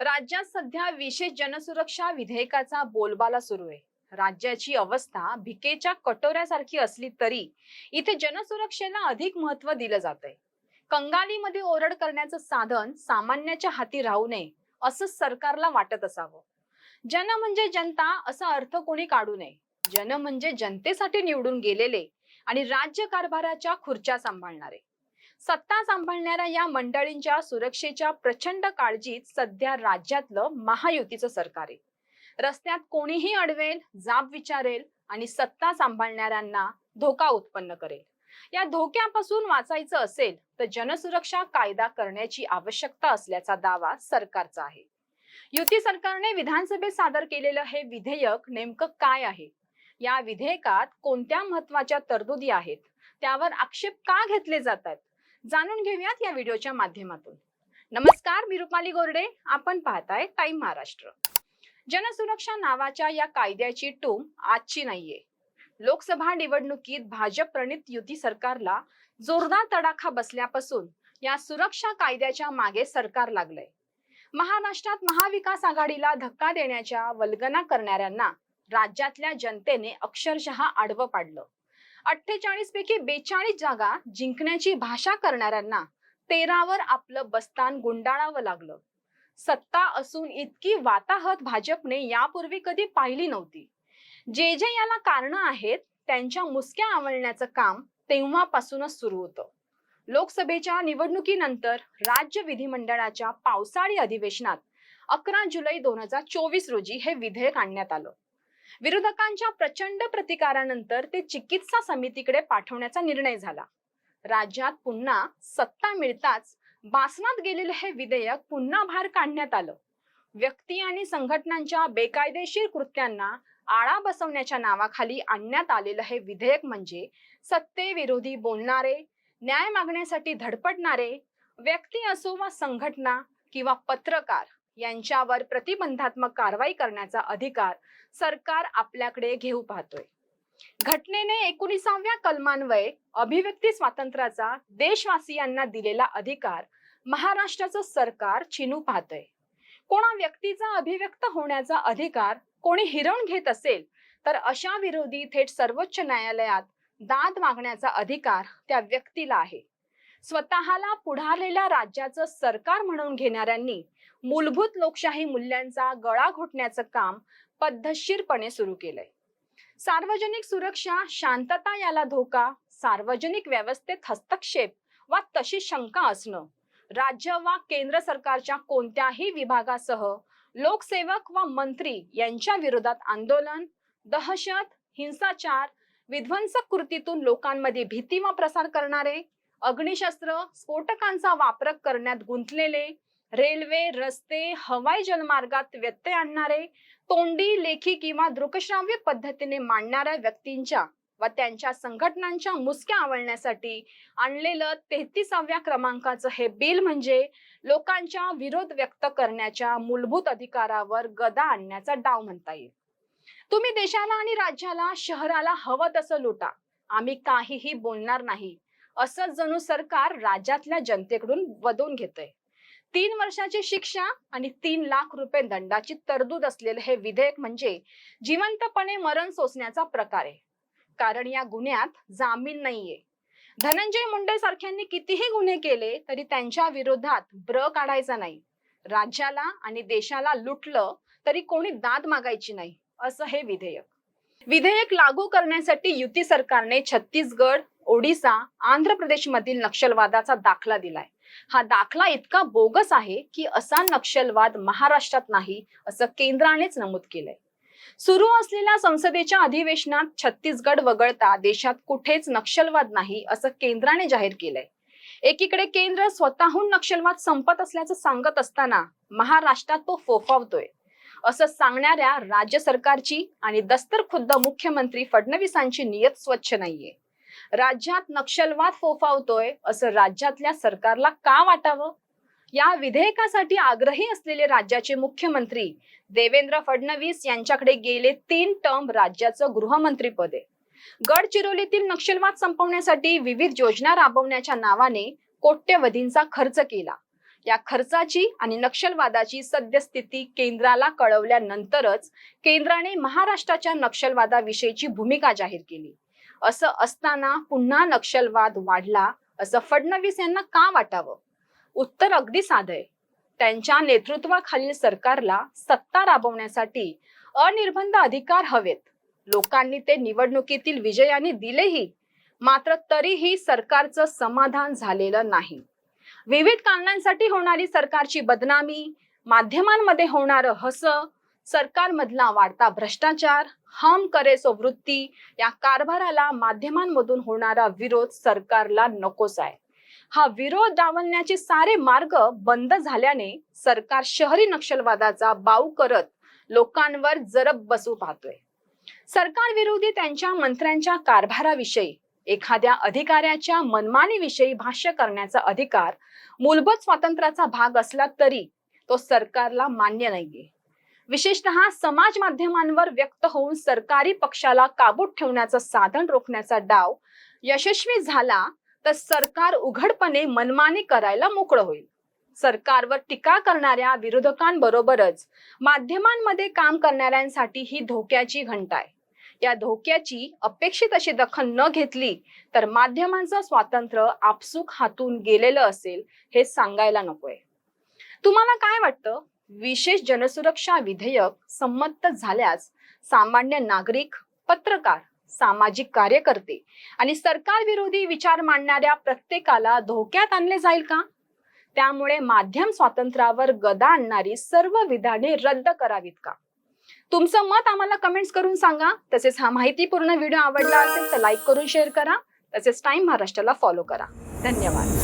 राज्यात सध्या विशेष जनसुरक्षा विधेयकाचा बोलबाला सुरू आहे. राज्याची अवस्था भिकेच्या कटोऱ्यासारखी असली तरी इथे जनसुरक्षेला अधिक महत्त्व दिलं जात आहे कंगालीमध्ये ओरड करण्याचं साधन सामान्याच्या हाती राहू नये असं सरकारला वाटत असावं. जन म्हणजे जनता असा अर्थ कोणी काढू नये. जन म्हणजे जनतेसाठी निवडून गेलेले आणि राज्य कारभाराच्या खुर्च्या सांभाळणारे. सत्ता सांभाळणाऱ्या या मंडळींच्या सुरक्षेच्या प्रचंड काळजीत सध्या राज्यातलं महायुतीचं सरकार आहे. रस्त्यात कोणीही अडवेल जाब विचारेल आणि सत्ता सांभाळणाऱ्यांना धोका उत्पन्न करेल. या धोक्यापासून वाचायचं असेल तर जनसुरक्षा कायदा करण्याची आवश्यकता असल्याचा दावा सरकारचा आहे. युती सरकारने विधानसभेत सादर केलेलं हे विधेयक नेमकं काय आहे? या विधेयकात कोणत्या महत्त्वाच्या तरतुदी आहेत? त्यावर आक्षेप का घेतले जातात जाणून घेऊयात या व्हिडिओच्या माध्यमातून. नमस्कार मी रुपाली गोरडे. आपण पाहताय टाइम महाराष्ट्र. जनसुरक्षा नावाच्या या कायद्याची टूम आजची नाहीये. लोकसभा निवडणुकीत भाजप प्रणित युती सरकारला जोरदार तडाखा बसल्यापासून या सुरक्षा कायद्याच्या मागे सरकार लागलंय. महाराष्ट्रात महाविकास आघाडीला धक्का देण्याच्या वल्गना करणाऱ्यांना राज्यातल्या जनतेने अक्षरशः आडवं पाडलं. अठ्ठेचाळीस पैकी बेचाळीस जागा जिंकण्याची भाषा करणाऱ्यांना तेरावर आपलं बस्तान गुंडाळावं लागलं. सत्ता असून इतकी वाताहत भाजपने यापूर्वी कधी पाहिली नव्हती. जे जे याला कारण आहेत त्यांच्या मुसक्या आवळण्याचं काम तेव्हापासूनच सुरू होतं. लोकसभेच्या निवडणुकीनंतर राज्य विधिमंडळाच्या पावसाळी अधिवेशनात अकरा जुलै दोन हजार चोवीस रोजी हे विधेयक आणण्यात आलं. विरोधकांच्या प्रचंड प्रतिकारानंतर ते चिकित्सा समितीकडे पाठवण्याचा निर्णय झाला. राज्यात पुन्हा सत्ता मिळताच बासनात गेलेलं हे विधेयक पुन्हा बाहेर काढण्यात आलं. व्यक्ती आणि संघटनांच्या बेकायदेशीर कृत्यांना आळा बसवण्याच्या नावाखाली आणण्यात आलेलं हे विधेयक म्हणजे सत्तेविरोधी बोलणारे न्याय मागण्यासाठी धडपडणारे व्यक्ती असो वा संघटना किंवा पत्रकार यांच्यावर प्रतिबंधात्मक कारवाई करण्याचा अधिकार सरकार आपल्याकडे घेऊ पाहतोय. घटनेने एकोणीसाव्या कलमान्वये अभिव्यक्ती स्वातंत्र्याचा देशवासियांना दिलेला अधिकार महाराष्ट्राचं सरकार चिनू पाहतोय. कोणा व्यक्तीचा अभिव्यक्त होण्याचा अधिकार कोणी हिरवून घेत असेल तर अशा विरोधी थेट सर्वोच्च न्यायालयात दाद मागण्याचा अधिकार त्या व्यक्तीला आहे. स्वतःला पुढारलेल्या राज्याचं सरकार म्हणून घेणाऱ्यांनी मूलभूत लोकशाही मूल्यांचा गळा घोटण्याचं काम पद्धतशीरपणे सुरू केलंय. सार्वजनिक सुरक्षा शांतता याला धोका सार्वजनिक व्यवस्थेत हस्तक्षेप वा तशी शंका असणं राज्य वा केंद्र सरकारच्या कोणत्याही विभागासह लोकसेवक वा मंत्री यांच्या विरोधात आंदोलन दहशत हिंसाचार विध्वंसक कृतीतून लोकांमध्ये भीती वा प्रसार करणारे अग्निशस्त्र स्फोटकांचा वापर करण्यात गुंतलेले रेल्वे रस्ते हवाई जलमार्गात व्यत्यय आणणारे तोंडी लेखी किंवा दृकश्राव्य पद्धतीने मांडणाऱ्या व्यक्तींच्या व त्यांच्या संघटनांच्या मुसक्या आवळण्यासाठी आणलेलं तेहतीसाव्या क्रमांकाचं हे बिल म्हणजे लोकांच्या विरोध व्यक्त करण्याच्या मूलभूत अधिकारावर गदा आणण्याचा डाव म्हणता येईल. तुम्ही देशाला आणि राज्याला शहराला हवं तसं लुटा. आम्ही काहीही बोलणार नाही. असं जणू सरकार राज्यातल्या जनतेकडून वदवून घेतंय. तीन वर्षाची शिक्षा आणि तीन लाख रुपये दंडाची तरतूद असलेलं हे विधेयक म्हणजे जिवंतपणे मरण सोसण्याचा प्रकार आहे. कारण या गुन्ह्यात जामीन नाहीये. धनंजय मुंडे सारख्यांनी कितीही गुन्हे केले तरी त्यांच्या विरोधात ब्र काढायचा नाही. राज्याला आणि देशाला लुटलं तरी कोणी दाद मागायची नाही असं हे विधेयक. विधेयक लागू करण्यासाठी युती सरकारने छत्तीसगड ओडिसा आंध्र प्रदेश मधील नक्षलवादाचा दाखला दिलाय. हा दाखला इतका बोगस आहे की असा नक्षलवाद महाराष्ट्रात नाही असं केंद्रानेच नमूद केलंय. सुरू असलेल्या संसदेच्या अधिवेशनात छत्तीसगड वगळता देशात कुठेच नक्षलवाद नाही असं केंद्राने जाहीर केलंय. एकीकडे केंद्र स्वतःहून नक्षलवाद संपत असल्याचं सांगत असताना महाराष्ट्रात तो फोफावतोय. असं सांगणाऱ्या राज्य सरकारची आणि दस्तर खुद्द मुख्यमंत्री फडणवीसांची नियत स्वच्छ नाहीये. राज्यात नक्षलवाद फोफावतोय असं राज्यातल्या सरकारला का वाटावं? या विधेयकासाठी आग्रही असलेले राज्याचे मुख्यमंत्री देवेंद्र फडणवीस यांच्याकडे गेले तीन टर्म राज्याचं गृहमंत्रीपद आहे. गडचिरोलीतील नक्षलवाद संपवण्यासाठी विविध योजना राबवण्याच्या नावाने कोट्यवधींचा खर्च केला. या खर्चाची आणि नक्षलवादाची सद्यस्थिती केंद्राला कळवल्यानंतरच केंद्राने महाराष्ट्राच्या नक्षलवादाविषयीची भूमिका जाहीर केली. असं असताना पुन्हा नक्षलवाद वाढला असं फडणवीस यांना का वाटावं? उत्तर अगदी साधं आहे. त्यांच्या नेतृत्वाखालील सरकारला सत्ता राबवण्यासाठी अनिर्बंध अधिकार हवेत. लोकांनी ते निवडणुकीतील विजयाने दिलेही मात्र तरीही सरकारचं समाधान झालेलं नाही. विविध कारणांसाठी होणारी सरकारची बदनामी माध्यमांमध्ये होणारं हस सरकारमधला वाढता भ्रष्टाचार हम करे सो वृत्ती या कारभाराला माध्यमांमधून होणारा विरोध सरकारला नकोच आहे. हा विरोध डावलण्याचे सारे मार्ग बंद झाल्याने सरकार शहरी नक्षलवादाचा बाऊ करत लोकांवर जरब बसू पाहतोय. सरकार विरोधी त्यांच्या मंत्र्यांच्या कारभाराविषयी एखाद्या अधिकाऱ्याच्या मनमानीविषयी भाष्य करण्याचा अधिकार मूलभूत स्वातंत्र्याचा भाग असला तरी तो सरकारला मान्य नाहीये. विशेषतः समाज माध्यमांवर व्यक्त होऊन सरकारी पक्षाला काबूत ठेवण्याचं साधन रोखण्याचा डाव यशस्वी झाला तर सरकार उघडपणे मनमानी करायला मोकळं होईल. सरकारवर टीका करणाऱ्या विरोधकांबरोबरच माध्यमांमध्ये काम करणाऱ्यांसाठी ही धोक्याची घंटा आहे. या धोक्याची अपेक्षित अशी दखल न घेतली तर माध्यमांचं स्वातंत्र्य आपसूक हातून गेलेलं असेल हे सांगायला नकोय. तुम्हाला काय वाटतं? विशेष जनसुरक्षा विधेयक संमत झाल्यास सामान्य नागरिक पत्रकार सामाजिक कार्यकर्ते आणि सरकार विरोधी विचार मांडणाऱ्या प्रत्येकाला धोक्यात आणले जाईल का? त्यामुळे माध्यम स्वातंत्र्यावर गदा आणणारी सर्व विधाने रद्द करावीत का? तुमचं मत आम्हाला कमेंट्स करून सांगा. तसेच हा माहितीपूर्ण व्हिडिओ आवडला असेल तर लाईक करून शेअर करा. तसेच टाइम महाराष्ट्राला फॉलो करा. धन्यवाद.